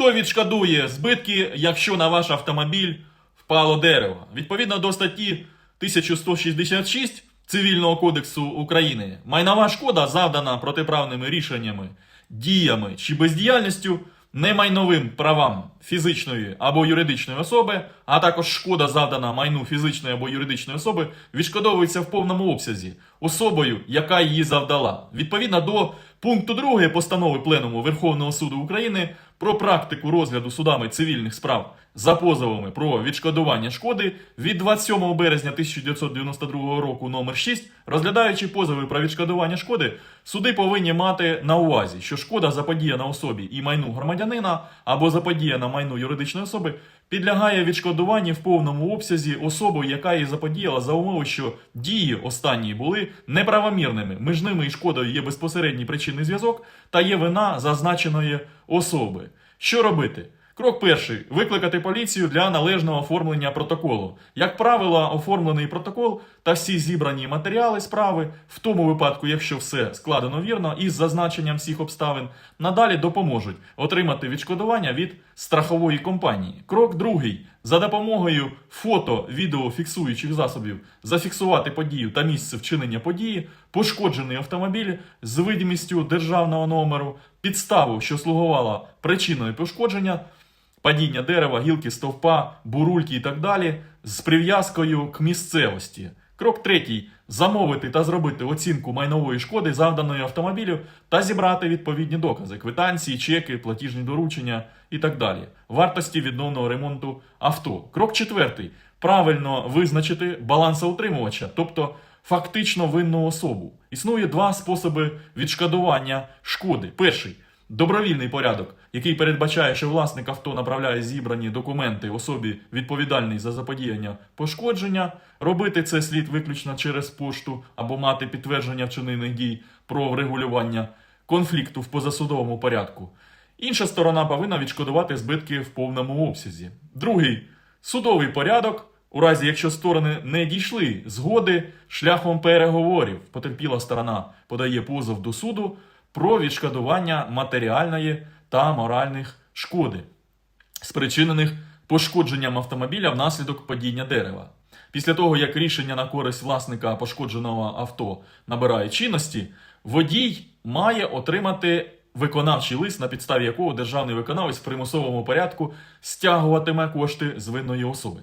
Хто відшкодує збитки, якщо на ваш автомобіль впало дерево? Відповідно до статті 1166 Цивільного кодексу України, майнова шкода завдана протиправними рішеннями, діями чи бездіяльністю немайновим правам фізичної або юридичної особи, а також шкода завдана майну фізичної або юридичної особи, відшкодовується в повному обсязі особою, яка її завдала. Відповідно до пункту 2 постанови Пленуму Верховного суду України про практику розгляду судами цивільних справ за позовами про відшкодування шкоди від 27 березня 1992 року номер 6, розглядаючи позови про відшкодування шкоди, суди повинні мати на увазі, що шкода заподіяна особі і майну громадянина або заподіяна майну юридичної особи підлягає відшкодуванню в повному обсязі особу, яка її заподіяла за умови, що дії останні були неправомірними. Між ними і шкодою є безпосередній причинний зв'язок та є вина зазначеної особи. Що робити? Крок перший викликати поліцію для належного оформлення протоколу. Як правило, оформлений протокол та всі зібрані матеріали справи, в тому випадку, якщо все складено вірно із зазначенням всіх обставин, надалі допоможуть отримати відшкодування від страхової компанії. Крок другий за допомогою фото, відео фіксуючих засобів зафіксувати подію та місце вчинення події, пошкоджений автомобіль з видимістю державного номеру, підставу, що слугувала причиною пошкодження падіння дерева, гілки, стовпа, бурульки і так далі з прив'язкою к місцевості. Крок третій замовити та зробити оцінку майнової шкоди, завданої автомобілю, та зібрати відповідні докази: квитанції, чеки, платіжні доручення і так далі. Вартості відновного ремонту авто. Крок четвертий правильно визначити балансоутримувача, тобто фактично винну особу. Існує два способи відшкодування шкоди. Перший добровільний порядок, який передбачає, що власник авто направляє зібрані документи особі відповідальній за заподіяння пошкодження. Робити це слід виключно через пошту або мати підтвердження вчинених дій про врегулювання конфлікту в позасудовому порядку. Інша сторона повинна відшкодувати збитки в повному обсязі. Другий судовий порядок. У разі, якщо сторони не дійшли згоди шляхом переговорів, потерпіла сторона подає позов до суду про відшкодування матеріальної та моральних шкоди, спричинених пошкодженням автомобіля внаслідок падіння дерева. Після того, як рішення на користь власника пошкодженого авто набирає чинності, водій має отримати виконавчий лист, на підставі якого державний виконавець в примусовому порядку стягуватиме кошти з винної особи.